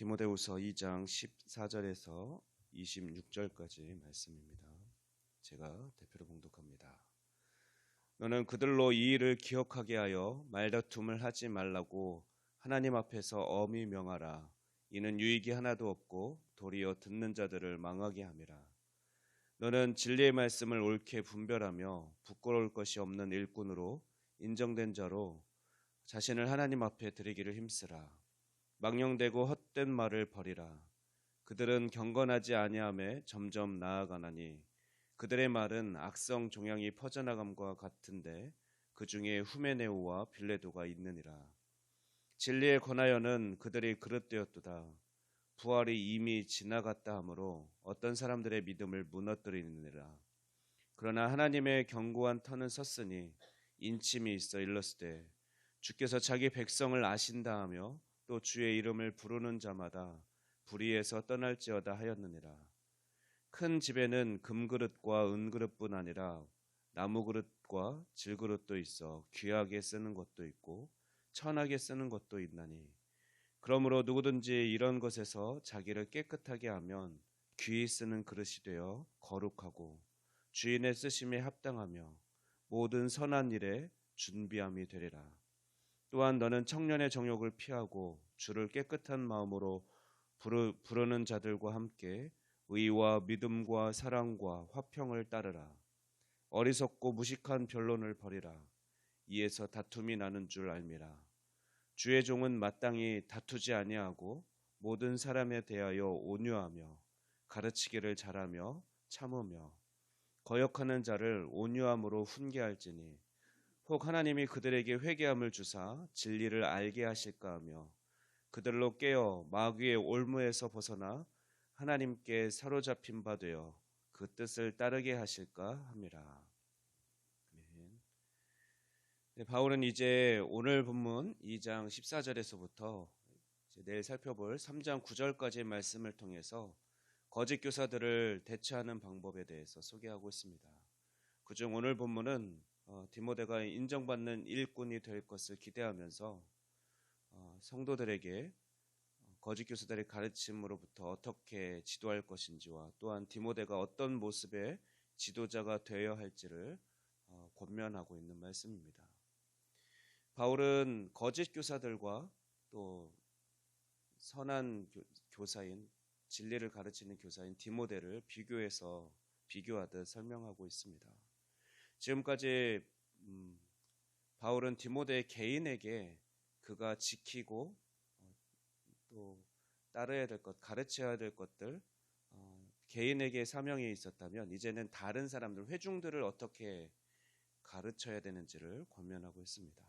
디모데후서 2장 14절에서 26절까지 말씀입니다. 제가 대표로 봉독합니다. 너는 그들로 이 일을 기억하게 하여 말다툼을 하지 말라고 하나님 앞에서 엄히 명하라. 이는 유익이 하나도 없고 도리어 듣는 자들을 망하게 함이라. 너는 진리의 말씀을 옳게 분별하며 부끄러울 것이 없는 일꾼으로 인정된 자로 자신을 하나님 앞에 드리기를 힘쓰라. 망령되고 헛된 말을 버리라. 그들은 경건하지 아니함에 점점 나아가나니 그들의 말은 악성 종양이 퍼져나감과 같은데 그 중에 후메네오와 빌레도가 있느니라. 진리에 권하여는 그들이 그릇되었도다. 부활이 이미 지나갔다 하므로 어떤 사람들의 믿음을 무너뜨리느니라. 그러나 하나님의 견고한 터는 섰으니 인침이 있어 일렀으되 주께서 자기 백성을 아신다 하며 또 주의 이름을 부르는 자마다 불의에서 떠날지어다 하였느니라. 큰 집에는 금그릇과 은그릇뿐 아니라 나무그릇과 질그릇도 있어 귀하게 쓰는 것도 있고 천하게 쓰는 것도 있나니 그러므로 누구든지 이런 것에서 자기를 깨끗하게 하면 귀히 쓰는 그릇이 되어 거룩하고 주인의 쓰심에 합당하며 모든 선한 일에 준비함이 되리라. 또한 너는 청년의 정욕을 피하고 주를 깨끗한 마음으로 부르, 부르는 자들과 함께 의와 믿음과 사랑과 화평을 따르라. 어리석고 무식한 변론을 버리라. 이에서 다툼이 나는 줄 알미라. 주의 종은 마땅히 다투지 아니하고 모든 사람에 대하여 온유하며 가르치기를 잘하며 참으며 거역하는 자를 온유함으로 훈계할지니 혹 하나님이 그들에게 회개함을 주사 진리를 알게 하실까 하며 그들로 깨어 마귀의 올무에서 벗어나 하나님께 사로잡힌 바 되어 그 뜻을 따르게 하실까. 아멘. 네, 바울은 이제 오늘 본문 2장 14절에서부터 내일 살펴볼 3장 9절까지의 말씀을 통해서 거짓 교사들을 대처하는 방법에 대해서 소개하고 있습니다. 그중 오늘 본문은 어, 디모데가 인정받는 일꾼이 될 것을 기대하면서 어, 성도들에게 거짓 교사들의 가르침으로부터 어떻게 지도할 것인지와 또한 디모데가 어떤 모습의 지도자가 되어야 할지를 어, 권면하고 있는 말씀입니다. 바울은 거짓 교사들과 또 선한 교 사인 진리를 가르치는 교사인 디모데를 비교해서 비교하듯 설명하고 있습니다. 지금까지 음, 바울은 디모데 개인에게 그가 지키고 또 따라야 될 것, 가르쳐야 될 것들 어, 개인에게 사명이 있었다면 이제는 다른 사람들 회중들을 어떻게 가르쳐야 되는지를 권면하고 있습니다.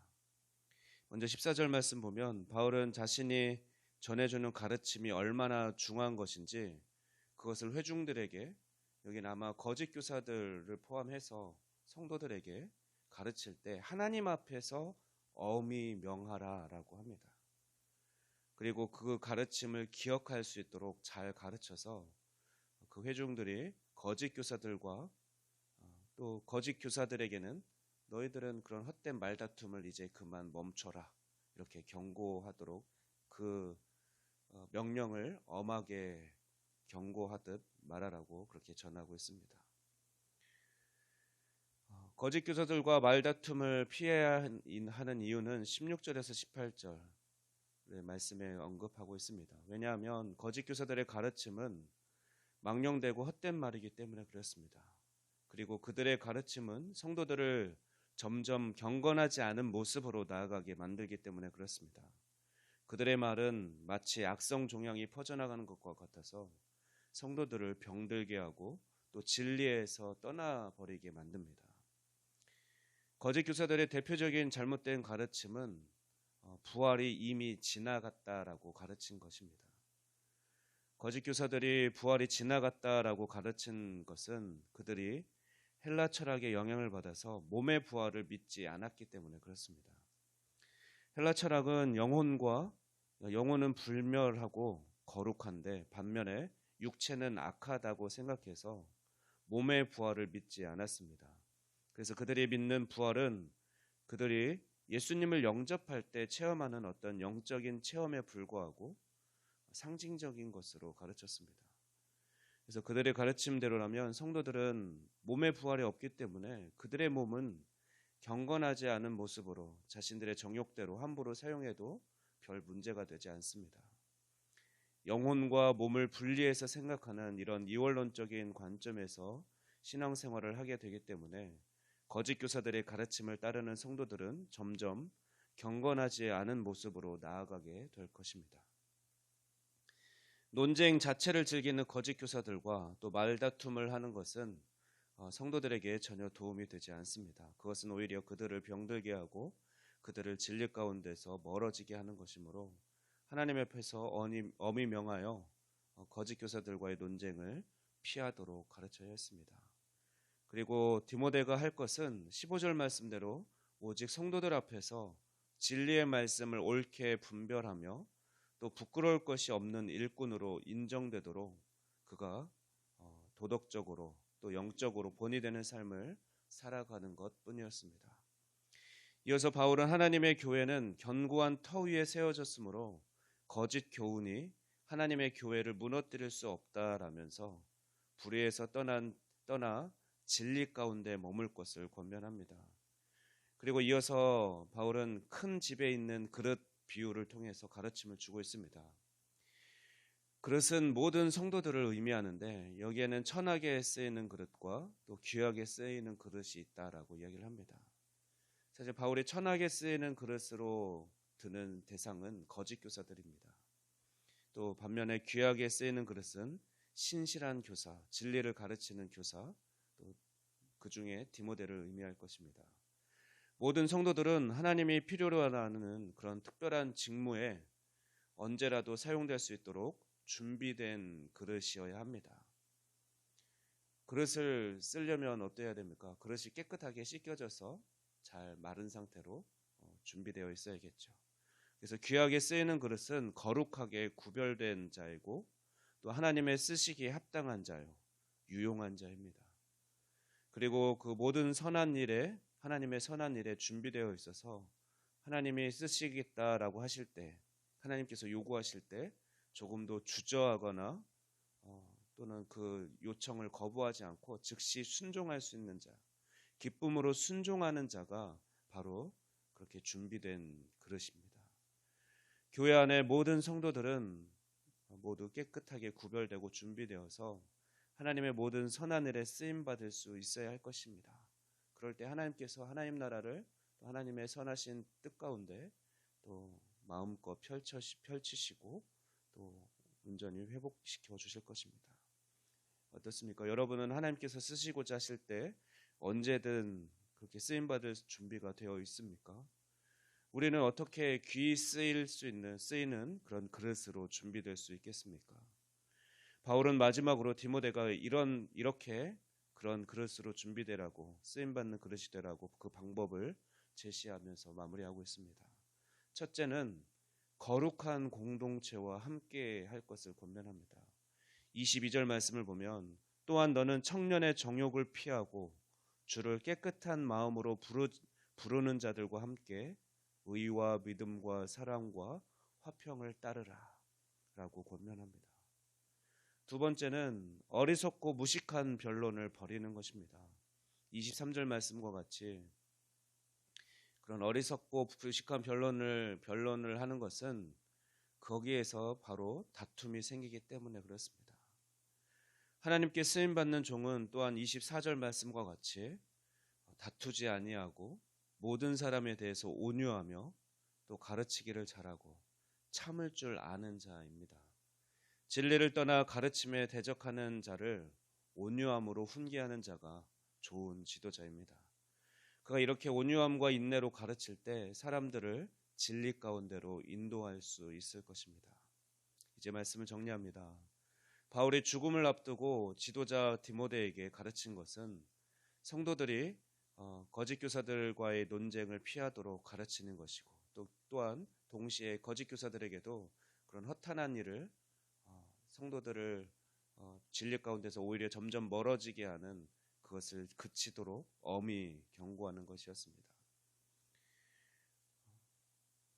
먼저 14절 말씀 보면 바울은 자신이 전해주는 가르침이 얼마나 중요한 것인지 그것을 회중들에게 여기는 아마 거짓 교사들을 포함해서 성도들에게 가르칠 때 하나님 앞에서 어미 명하라라고 합니다. 그리고 그 가르침을 기억할 수 있도록 잘 가르쳐서 그 회중들이 거짓 교사들과 어, 또 거짓 교사들에게는 너희들은 그런 헛된 말다툼을 이제 그만 멈춰라 이렇게 경고하도록 그 어, 명령을 엄하게 경고하듯 말하라고 그렇게 전하고 있습니다. 어, 거짓 교사들과 말다툼을 피해야 하는 이유는 16절에서 18절 말씀에 언급하고 있습니다. 왜냐하면 거짓 교사들의 가르침은 망령되고 헛된 말이기 때문에 그렇습니다. 그리고 그들의 가르침은 성도들을 점점 경건하지 않은 모습으로 나아가게 만들기 때문에 그렇습니다. 그들의 말은 마치 악성 종양이 퍼져나가는 것과 같아서 성도들을 병들게 하고 또 진리에서 떠나버리게 만듭니다. 거짓 교사들의 대표적인 잘못된 가르침은 어, 부활이 이미 지나갔다라고 가르친 것입니다. 거짓 교사들이 부활이 지나갔다라고 가르친 것은 그들이 헬라 철학의 영향을 받아서 몸의 부활을 믿지 않았기 때문에 그렇습니다. 헬라 철학은 영혼과 영혼은 불멸하고 거룩한데 반면에 육체는 악하다고 생각해서 몸의 부활을 믿지 않았습니다. 그래서 그들이 믿는 부활은 그들이 예수님을 영접할 때 체험하는 어떤 영적인 체험에 불과하고 상징적인 것으로 가르쳤습니다. 그래서 그들의 가르침대로라면 성도들은 몸의 부활이 없기 때문에 그들의 몸은 경건하지 않은 모습으로 자신들의 정욕대로 함부로 사용해도 별 문제가 되지 않습니다. 영혼과 몸을 분리해서 생각하는 이런 이원론적인 관점에서 신앙생활을 하게 되기 때문에 거짓 교사들의 가르침을 따르는 성도들은 점점 경건하지 않은 모습으로 나아가게 될 것입니다. 논쟁 자체를 즐기는 거짓 교사들과 또 말다툼을 하는 것은 어, 성도들에게 전혀 도움이 되지 않습니다. 그것은 오히려 그들을 병들게 하고 그들을 진리 가운데서 멀어지게 하는 것이므로 하나님 앞에서 어미 명하여 어, 거짓 교사들과의 논쟁을 피하도록 가르쳐야 했습니다. 그리고 디모데가 할 것은 15절 말씀대로 오직 성도들 앞에서 진리의 말씀을 옳게 분별하며 또 부끄러울 것이 없는 일꾼으로 인정되도록 그가 어, 도덕적으로 또 영적으로 본이 되는 삶을 살아가는 것 뿐이었습니다. 이어서 바울은 하나님의 교회는 견고한 터 위에 세워졌으므로 거짓 교훈이 하나님의 교회를 무너뜨릴 수 없다라면서 불의에서 떠난 떠나 진리 가운데 머물 것을 권면합니다. 그리고 이어서 바울은 큰 집에 있는 그릇 비유를 통해서 가르침을 주고 있습니다. 그릇은 모든 성도들을 의미하는데 여기에는 천하게 쓰이는 그릇과 또 귀하게 쓰이는 그릇이 있다라고 이야기를 합니다. 사실 바울이 천하게 쓰이는 그릇으로 드는 대상은 거짓 교사들입니다. 또 반면에 귀하게 쓰이는 그릇은 신실한 교사, 진리를 가르치는 교사, 또 그 중에 디모데를 의미할 것입니다. 모든 성도들은 하나님이 필요로 하는 그런 특별한 직무에 언제라도 사용될 수 있도록 준비된 그릇이어야 합니다. 그릇을 쓰려면 어때야 됩니까? 그릇이 깨끗하게 씻겨져서 잘 마른 상태로 어, 준비되어 있어야겠죠. 그래서 귀하게 쓰이는 그릇은 거룩하게 구별된 자이고 또 하나님의 쓰시기에 합당한 자요, 유용한 자입니다. 그리고 그 모든 선한 일에 하나님의 선한 일에 준비되어 있어서 하나님이 쓰시겠다라고 하실 때 하나님께서 요구하실 때 조금도 주저하거나 어, 또는 그 요청을 거부하지 않고 즉시 순종할 수 있는 자, 기쁨으로 순종하는 자가 바로 그렇게 준비된 그릇입니다. 교회 안에 모든 성도들은 모두 깨끗하게 구별되고 준비되어서 하나님의 모든 선한 일에 쓰임 받을 수 있어야 할 것입니다. 그럴 때 하나님께서 하나님 나라를 하나님의 선하신 뜻 가운데 또 마음껏 펼쳐 펼치시고 또 온전히 회복시켜 주실 것입니다. 어떻습니까? 여러분은 하나님께서 쓰시고자 하실 때 언제든 그렇게 쓰임 받을 준비가 되어 있습니까? 우리는 어떻게 귀 쓰일 수 있는 쓰이는 그런 그릇으로 준비될 수 있겠습니까? 바울은 마지막으로 디모데가 이런 이렇게 그런 그릇으로 준비되라고 쓰임 받는 그릇이 되라고 그 방법을 제시하면서 마무리하고 있습니다. 첫째는 거룩한 공동체와 함께 할 것을 권면합니다. 22절 말씀을 보면 또한 너는 청년의 정욕을 피하고 주를 깨끗한 마음으로 부르, 부르는 자들과 함께 의와 믿음과 사랑과 화평을 따르라 라고 권면합니다. 두 번째는 어리석고 무식한 변론을 벌이는 것입니다. 23절 말씀과 같이 그런 어리석고 무식한 변론을 변론을 하는 것은 거기에서 바로 다툼이 생기기 때문에 그렇습니다. 하나님께 쓰임 받는 종은 또한 24절 말씀과 같이 다투지 아니하고 모든 사람에 대해서 온유하며 또 가르치기를 잘하고 참을 줄 아는 자입니다. 진리를 떠나 가르침에 대적하는 자를 온유함으로 훈계하는 자가 좋은 지도자입니다. 그가 이렇게 온유함과 인내로 가르칠 때 사람들을 진리 가운데로 인도할 수 있을 것입니다. 이제 말씀을 정리합니다. 바울이 죽음을 앞두고 지도자 디모데에게 가르친 것은 성도들이 어, 거짓 교사들과의 논쟁을 피하도록 가르치는 것이고 또 또한 동시에 거짓 교사들에게도 그런 허탄한 일을 어, 성도들을 어, 진리 가운데서 오히려 점점 멀어지게 하는 그것을 그치도록 엄히 경고하는 것이었습니다.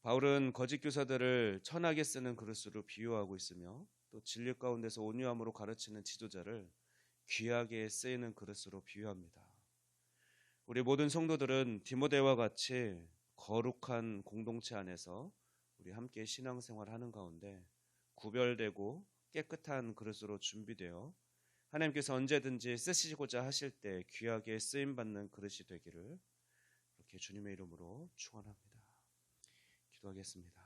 바울은 거짓 교사들을 천하게 쓰는 그릇으로 비유하고 있으며 또 진리 가운데서 온유함으로 가르치는 지도자를 귀하게 쓰이는 그릇으로 비유합니다. 우리 모든 성도들은 디모데와 같이 거룩한 공동체 안에서 우리 함께 신앙생활 하는 가운데 구별되고 깨끗한 그릇으로 준비되어 하나님께서 언제든지 쓰시고자 하실 때 귀하게 쓰임 받는 그릇이 되기를 그렇게 주님의 이름으로 축원합니다. 기도하겠습니다.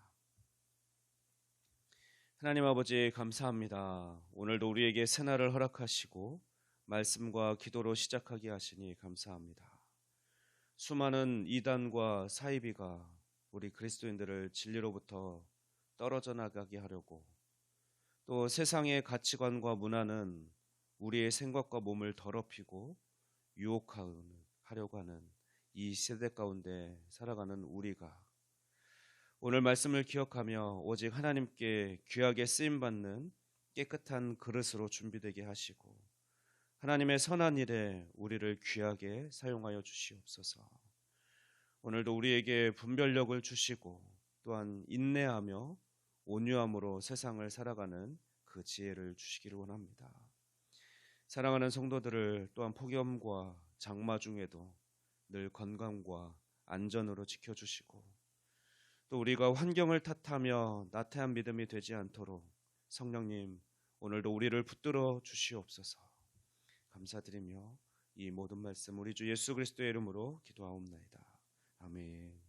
하나님 아버지 감사합니다. 오늘도 우리에게 새날을 허락하시고 말씀과 기도로 시작하게 하시니 감사합니다. 수많은 이단과 사이비가 우리 그리스도인들을 진리로부터 떨어져 나가게 하려고 또 세상의 가치관과 문화는 우리의 생각과 몸을 더럽히고 유혹하려고 하는 이 세대 가운데 살아가는 우리가 오늘 말씀을 기억하며 오직 하나님께 귀하게 쓰임 받는 깨끗한 그릇으로 준비되게 하시고 하나님의 선한 일에 우리를 귀하게 사용하여 주시옵소서. 오늘도 우리에게 분별력을 주시고 또한 인내하며 온유함으로 세상을 살아가는 그 지혜를 주시기를 원합니다. 사랑하는 성도들을 또한 폭염과 장마 중에도 늘 건강과 안전으로 지켜주시고 또 우리가 환경을 탓하며 나태한 믿음이 되지 않도록 성령님 오늘도 우리를 붙들어 주시옵소서 감사드리며 이 모든 말씀 우리 주 예수 그리스도의 이름으로 기도하옵나이다. 아멘.